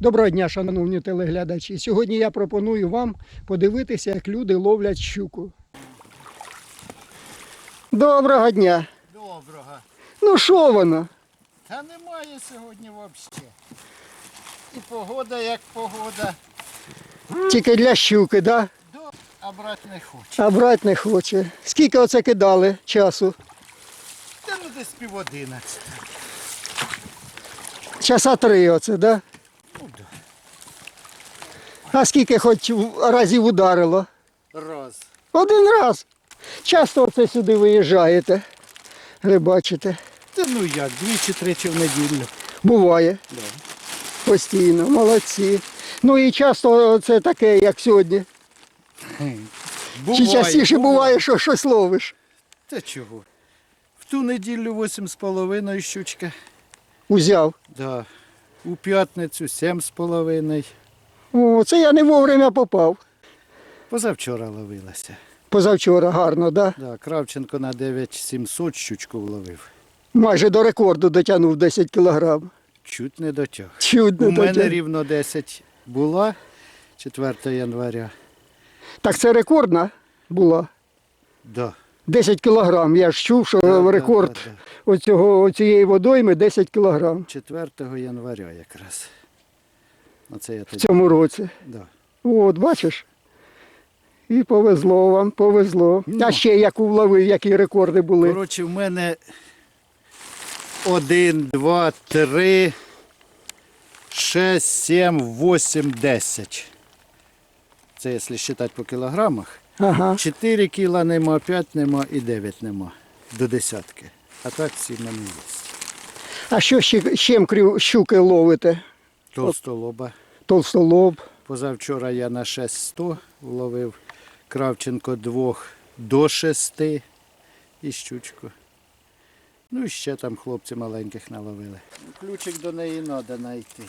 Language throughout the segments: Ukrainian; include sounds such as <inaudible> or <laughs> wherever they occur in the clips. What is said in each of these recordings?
Доброго дня, шановні телеглядачі. Сьогодні я пропоную вам подивитися, як люди ловлять щуку. Доброго дня. Доброго. Ну що воно? Та немає сьогодні взагалі. І погода як погода. Тільки для щуки, да? А брати не хоче. А брати не хоче. Скільки оце кидали часу? Та ну десь пів одинадцяти. Часа три оце, да? А скільки хоч разів ударило? Раз. Один раз. Часто оце сюди виїжджаєте. Рибачите. Та ну як, двічі-тричі в неділю. Буває. Да. Постійно, молодці. Ну і часто це таке, як сьогодні. <laughs> Чи частіше буває, що щось ловиш? Та чого? В ту неділю 8,5 щучка. Узяв. Да. У п'ятницю 7,5. О, це я не вовремя попав. Позавчора ловилася. Позавчора гарно, да? Да, Кравченко на 9700 щучку вловив. Майже до рекорду дотягнув 10 кілограм. Чуть не дотяг. Чудно У мене рівно 10 була 4 января. Так це рекордна була. Да. 10 кілограм. Я ж чув, що Да, да, рекорд да, да. оцього, оцієї водойми 10 кілограм 4 января якраз. Оце я в тоді. цьому році. Да. От, бачиш? І повезло вам, повезло. Ну. А ще як вловив, які рекорди були. Коротше, в мене 1, 2, 3, 6, 7, 8, 10. Це якщо вважати по кілограмах. Ага. 4 кіла нема, 5 нема і 9 нема. До десятки. А так всі в мене є. А що ще, чим крім щуки ловите? Толстолоба. Толстолоб. Позавчора я на 600 вловив. Кравченко двох до 6 і щучку. Ну і ще там хлопці маленьких наловили. Ключик до неї треба знайти.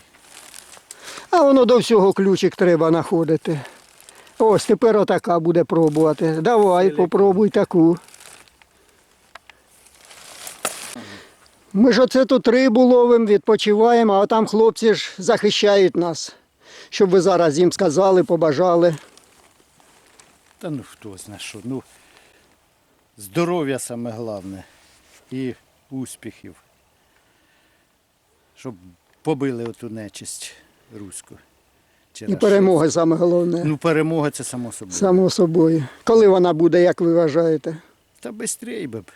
А воно до всього ключик треба знаходити. Ось тепер отака буде пробувати. Давай, попробуй таку. Ми ж оце тут рибу ловимо, відпочиваємо, а там хлопці ж захищають нас. Щоб ви зараз їм сказали, побажали. Та ну хто знає що. Ну, здоров'я саме головне. І успіхів. Щоб побили оту нечисть руську. І перемоги саме головне. Ну, перемога це само собою. Само собою. Коли вона буде, як ви вважаєте? Та швидше би б.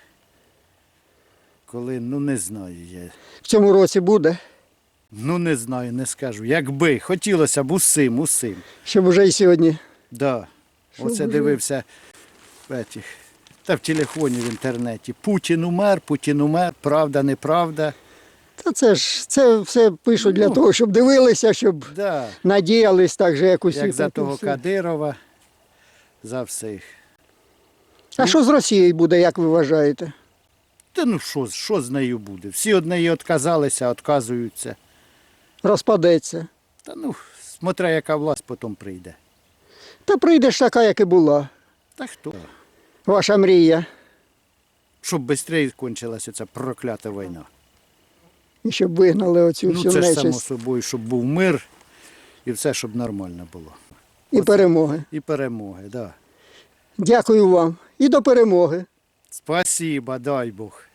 Коли, ну не знаю я. В цьому році буде, Ну не знаю, не скажу. Якби хотілося б усім, усім. щоб уже і сьогодні. Да. Щоб Оце уже- дивився в етіх, та в телефоні в інтернеті. Путін умер, Путін умер, правда, неправда. Та це ж це все пишуть для Ну. того, щоб дивилися, щоб Да. надіялись так же, як усі. Як за так і того всі. Кадирова, за всіх. А що з Росією буде, як ви вважаєте? Та ну що, що з нею буде? Всі од неї відказалися, відказуються. Розпадеться. Та ну, смотря яка власть потім прийде. Та прийдеш така, як і була. Та хто? Ваша мрія. Щоб швидше кончилася ця проклята війна. І щоб вигнали оцю Ну всю це ж само собою, щоб був мир і все, щоб нормально було. І перемоги. І перемоги, так. Да. Дякую вам. І до перемоги. Спасибо, дай Бог.